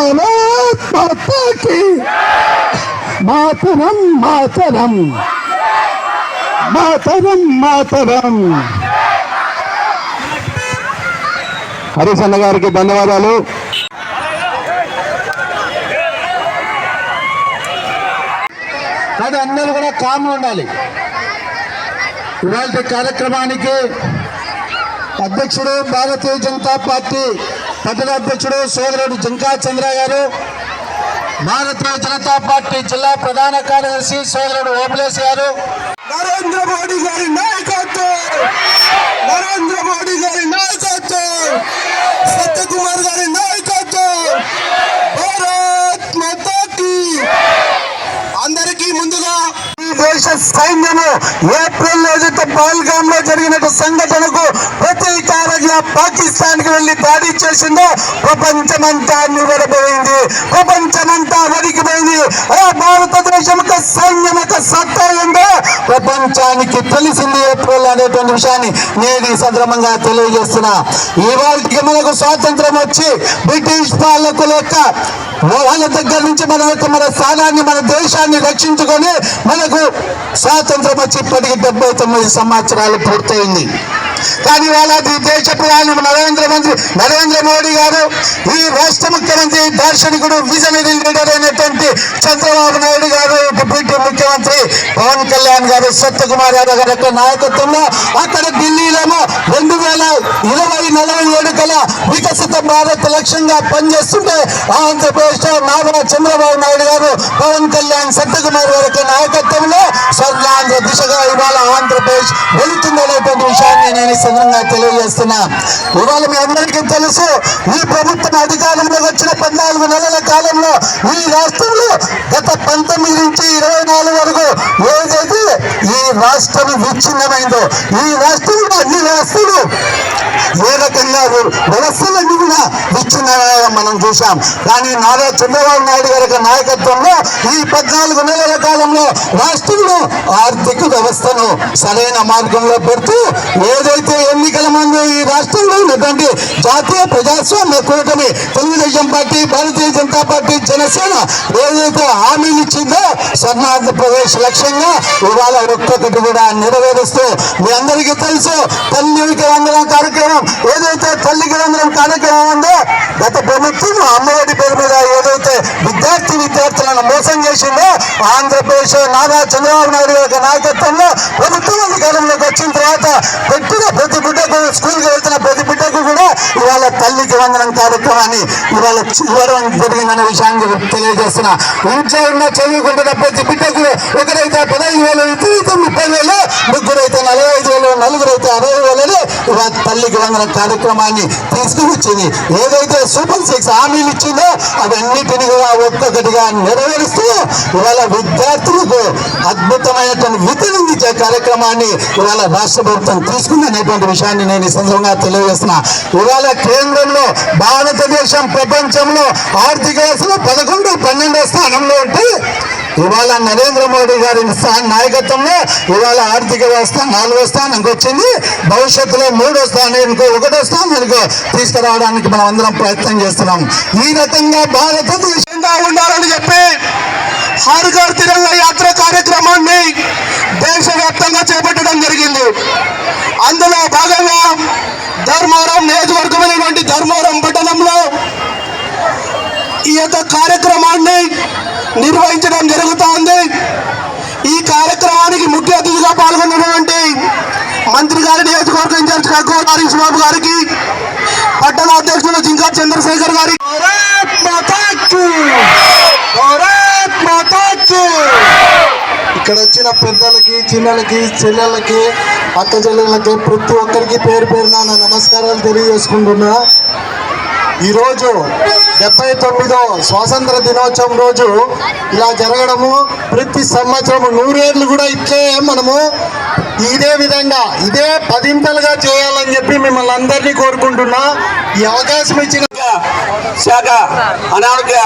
భారత్ మాతరం మాతరం. మాతరం మాతరం. హరీష్ అన్న గారికి ధన్యవాదాలు. కానీ అందరూ కూడా కామ్ ఉండాలి. ఇవాళ కార్యక్రమానికి అధ్యక్షుడు భారతీయ జనతా పార్టీ పట్టణ అధ్యక్షుడు సోదరుడు జింకా చంద్ర గారు భారతీయ జనతా పార్టీ జిల్లా ప్రధాన కార్యదర్శి సోదరుడు ఓపలేస్ గారు. నరేంద్ర మోడీ గారి నాయకత్వం! నరేంద్ర మోడీ గారి నాయకత్వం! సత్యకుమార్ గారి నాయకత్వం! భారత్ మాతాకి! అందరికీ ముందుగా దేశ సైన్యము ఏప్రిల్ ఏదైతే పహల్గామ్లో జరిగిన సంఘటనకు ప్రతీకారంగా పాకిస్తాన్కి వెళ్ళి దాడి చేసిందో ప్రపంచమంతా నిలబడిపోయింది. ప్రపంచమంతా వరికిపోయింది ఆ భారతదేశం యొక్క సైన్యం యొక్క సత్తా ఏందో ప్రపంచానికి తెలిసింది ఏప్రిల్ అనేటువంటి విషయాన్ని నేను ఈ సందర్భంగా తెలియజేస్తున్నా. ఇవాళకి మనకు స్వాతంత్రం వచ్చి బ్రిటిష్ పాలకుల యొక్క వాళ్ళ దగ్గర నుంచి మన యొక్క మన స్థానాన్ని మన దేశాన్ని రక్షించుకొని మనకు స్వాతంత్రం వచ్చి ఇప్పటికి డెబ్బై తొమ్మిది సంవత్సరాలు పూర్తయింది. కానీ వాళ్ళ ఈ దేశ ప్రధాని నరేంద్ర మంత్రి నరేంద్ర మోడీ గారు ఈ రాష్ట్ర ముఖ్యమంత్రి దార్శనికుడు విజనరీ లీడర్ అయినటువంటి చంద్రబాబు నాయుడు గారు డిప్యూటీ ముఖ్యమంత్రి పవన్ కళ్యాణ్ గారు సత్యకుమార్ యాదవ్ గారి యొక్క నాయకత్వంలో అక్కడ ఢిల్లీలో రెండు వేల ఇరవై నలభై ఏడు కల వికసిత భారత్ లక్ష్యంగా పనిచేస్తుంటే ఆంధ్రప్రదేశ్లో నారా చంద్రబాబు నాయుడు గారు పవన్ కళ్యాణ్ సత్యకుమార్ గారి యొక్క నాయకత్వంలో దిశగా ఇవాళ ఆంధ్రప్రదేశ్ వెళుతుందో వెళుతుందనేటువంటి విషయాన్ని నేను ఈ సందర్భంగా తెలియజేస్తున్నా. ఇవాళ మీ అందరికీ తెలుసు ఈ ప్రభుత్వం అధికారంలోకి వచ్చిన పద్నాలుగు నెలల కాలంలో ఈ రాష్ట్రంలో గత పంతొమ్మిది నుంచి ఇరవై నాలుగు వరకు ఏదైతే ఈ రాష్ట్రం విచ్ఛిన్నమైందో ఈ రాష్ట్రంలో అన్ని రాష్ట్రాలు ఏ రకంగా వ్యవస్థలన్నీ కూడా విచ్ఛిన్నమైన మనం చూశాం. కానీ నారా చంద్రబాబు నాయుడు గారి నాయకత్వంలో ఈ పద్నాలుగు నెలల కాలంలో రాష్ట్రంలో ఆర్థిక వ్యవస్థను సరైన మార్గంలో పెడుతూ ఏదైతే ఎన్నికల ముందు ఈ రాష్ట్రంలో ఉన్నటువంటి జాతీయ ప్రజాస్వామ్య కూటమి తెలుగుదేశం పార్టీ భారతీయ జనతా పార్టీ జనసేన ఏదైతే హామీలు ఇచ్చిందో స్వర్ణాంధ్రప్రదేశ్ లక్ష్యంగా ఇవాళ ఒక్కొక్కటి కూడా నెరవేరుస్తూ మీ అందరికీ తెలుసు తల్లి వందనం కార్యక్రమం ఏదైతే తల్లి వందనం కార్యక్రమం ఉందో గత ప్రభుత్వం అమ్మఒడి పేరు మీద ఏదైతే విద్యార్థి విద్యార్థులను మోసం చేసిందో ఆంధ్రప్రదేశ్ నారా చంద్రబాబు నాయుడు యొక్క నాయకత్వంలో ప్రభుత్వం అధికారంలోకి వచ్చిన తర్వాత పెట్టిన ప్రతి బిడ్డకు స్కూల్కి వెళ్తున్న ప్రతి బిడ్డకు కూడా ఇవాళ తల్లికి వందనం కార్యక్రమాన్ని ఇవాళ చివరం జరిగిందనే విషయాన్ని తెలియజేస్తున్నా ఇంట్లో ఉన్న చదువుకుంటున్న ప్రతి బిడ్డకు ఒకరైతే పదహైదు వేలు ఇద్దరైతే ముప్పై వేలు ముగ్గురైతే నలభై ఐదు వేలు నలుగురైతే అరవై వేలు ఇవాళ తల్లికి వందనం కార్యక్రమాన్ని తీసుకుని వచ్చింది ఏదైతే సూపర్ సిక్స్ హామీలు ఇచ్చిందో అవన్నిటిని కూడా ఒక్కొక్కటిగా నెరవేరుస్తూ ఇవాళ విద్యార్థులకు అద్భుతమైనటువంటి విద్యనందించే కార్యక్రమాన్ని ఇవాళ రాష్ట్ర ప్రభుత్వం తీసుకుంది అనేటువంటి విషయాన్ని నేను ఈ సందర్భంగా తెలియజేస్తున్నా. ఇవాళ కేంద్రంలో భారతదేశం ప్రపంచంలో ఆర్థిక వ్యవస్థలో పదకొండు పన్నెండో స్థానంలో ఉంటే ఇవాళ నరేంద్ర మోడీ గారి నాయకత్వంలో ఇవాళ ఆర్థిక వ్యవస్థ నాలుగో స్థానానికి వచ్చింది. భవిష్యత్తులో మూడో స్థానానికి ఒకటో స్థానానికి తీసుకురావడానికి మనం అందరం ప్రయత్నం చేస్తున్నాం. ఈ రకంగా భారతదేశంగా ఉండాలని చెప్పి హర్ ఘర్ తిరంగా యాత్ర కార్యక్రమాన్ని దేశవ్యాప్తంగా చేపట్టడం జరిగింది. అందులో భాగంగా ధర్మవరం నియోజకవర్గమైనటువంటి ధర్మవరం పట్టణంలో ఈ యొక్క కార్యక్రమాన్ని నిర్వహించడం జరుగుతూ ఉంది ఈ కార్యక్రమానికి ముఖ్య అతిథిగా పాల్గొన్నటువంటి మంత్రి గారి నియోజకవర్గ ఇన్ఛార్జ్ కక్కు హరీష్ బాబు గారికి పట్టణ అధ్యక్షుడు జింకా చంద్రశేఖర్ గారికి. మాతాకి! ఇక్కడ వచ్చిన పెద్దలకి చిన్నలకి చెల్లెళ్ళకి అక్క చెల్లెళ్ళకి ప్రతి ఒక్కరికి పేరు పేరున నా నమస్కారాలు తెలియజేసుకుంటున్నా. ఈరోజు డెబ్బై తొమ్మిదో స్వాతంత్ర దినోత్సవం రోజు ఇలా జరగడము. ప్రతి సంవత్సరం నూరేళ్ళు కూడా ఇట్లే మనము ఇదే విధంగా ఇదే పదింతలుగా చేయాలని చెప్పి మిమ్మల్ని అందరినీ కోరుకుంటున్నా. ఈ అవకాశం ఇచ్చిన శాఖ అనారోగ్య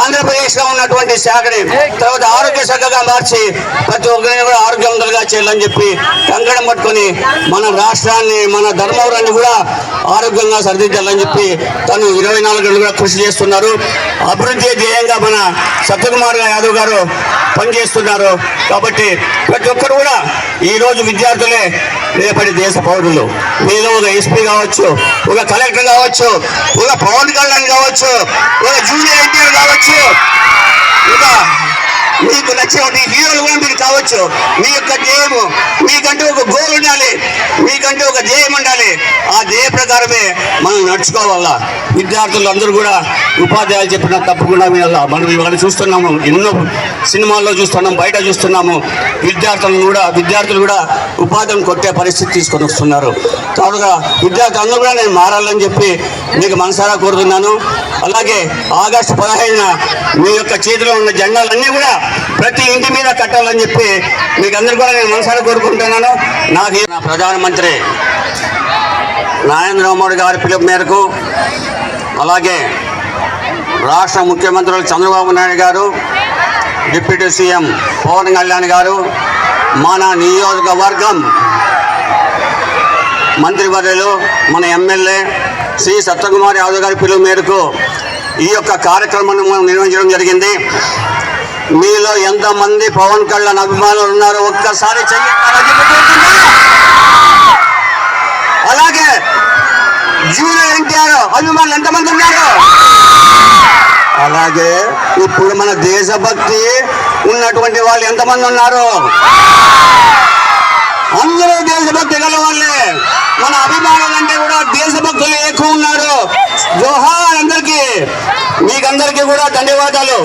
ఆంధ్రప్రదేశ్లో ఉన్నటువంటి శాఖని తర్వాత ఆరోగ్య శాఖగా మార్చి ప్రతి ఒక్కరిని కూడా ఆరోగ్యవంతులుగా చేయాలని చెప్పి కంకణం పట్టుకొని మన రాష్ట్రాన్ని మన ధర్మవరాన్ని కూడా ఆరోగ్యంగా సరిదిద్దాలని చెప్పి తను ఇరవై నాలుగు గంటలు కూడా కృషి చేస్తున్నారు. అభివృద్ధి ధ్యేయంగా మన సత్యకుమార్ యాదవ్ గారు పనిచేస్తున్నారు. కాబట్టి ప్రతి ఒక్కరు కూడా ఈ రోజు విద్యార్థులే రేపటి దేశ పౌరులు. మీరు ఒక ఎస్పీ కావచ్చు ఒక కలెక్టర్ కావచ్చు ఒక పవన్ కళ్యాణ్ కావచ్చు ఒక జూనియర్ ఎన్టీఆర్ కావచ్చు. ఒక మీకు నచ్చిన హీరోలు కూడా మీరు కావచ్చు. మీ యొక్క ధ్యేయము మీకంటే ఒక గోల్ ఉండాలి. మీకంటే ఒక ధ్యేయం ఉండాలి. అదే ధ్యేయ ప్రకారమే మనం నడుచుకోవాలా. విద్యార్థులు అందరూ కూడా ఉపాధ్యాయులు చెప్పిన తప్పకుండా వినాలా. మనం ఇవాళ చూస్తున్నాము ఎన్నో సినిమాల్లో చూస్తున్నాం బయట చూస్తున్నాము. విద్యార్థులను కూడా విద్యార్థులు కూడా ఉపాధిని కొట్టే పరిస్థితి తీసుకొని వస్తున్నారు. కాబట్టి విద్యార్థులు అందరూ కూడా నేను మారాలని చెప్పి మీకు మనసారా కోరుతున్నాను. అలాగే ఆగస్టు పదహైదున మీ యొక్క చేతిలో ఉన్న జెండాలన్నీ కూడా ప్రతి ఇంటి మీద కట్టాలని చెప్పి మీకు అందరు కూడా నేను మనసారా కోరుకుంటున్నాను. నాకు నా ప్రధానమంత్రి నరేంద్ర మోడీ గారి పిలుపు మేరకు అలాగే రాష్ట్ర ముఖ్యమంత్రులు చంద్రబాబు నాయుడు గారు డిప్యూటీ సీఎం పవన్ కళ్యాణ్ గారు మన నియోజకవర్గం మంత్రివర్యులు మన ఎమ్మెల్యే శ్రీ సత్యకుమార్ యాదవ్ గారి పిలుపు మేరకు ఈ యొక్క కార్యక్రమాన్ని మనం నిర్వహించడం జరిగింది. మీలో ఎంతమంది పవన్ కళ్యాణ్ అభిమానులు ఉన్నారో ఒక్కసారి చెయ్యాలని అలాగే జూనియర్ ఎన్టీఆర్ అభిమానులు ఎంతమంది ఉన్నారు? అలాగే ఇప్పుడు మన దేశభక్తి ఉన్నటువంటి వాళ్ళు ఎంతమంది ఉన్నారు? అందరూ దేశభక్తి గల వాళ్ళే మన అభిమానులు అంటే కూడా దేశభక్తులు ఎక్కువ ఉన్నారు. జోహార్ అందరికీ మీకందరికీ కూడా ధన్యవాదాలు.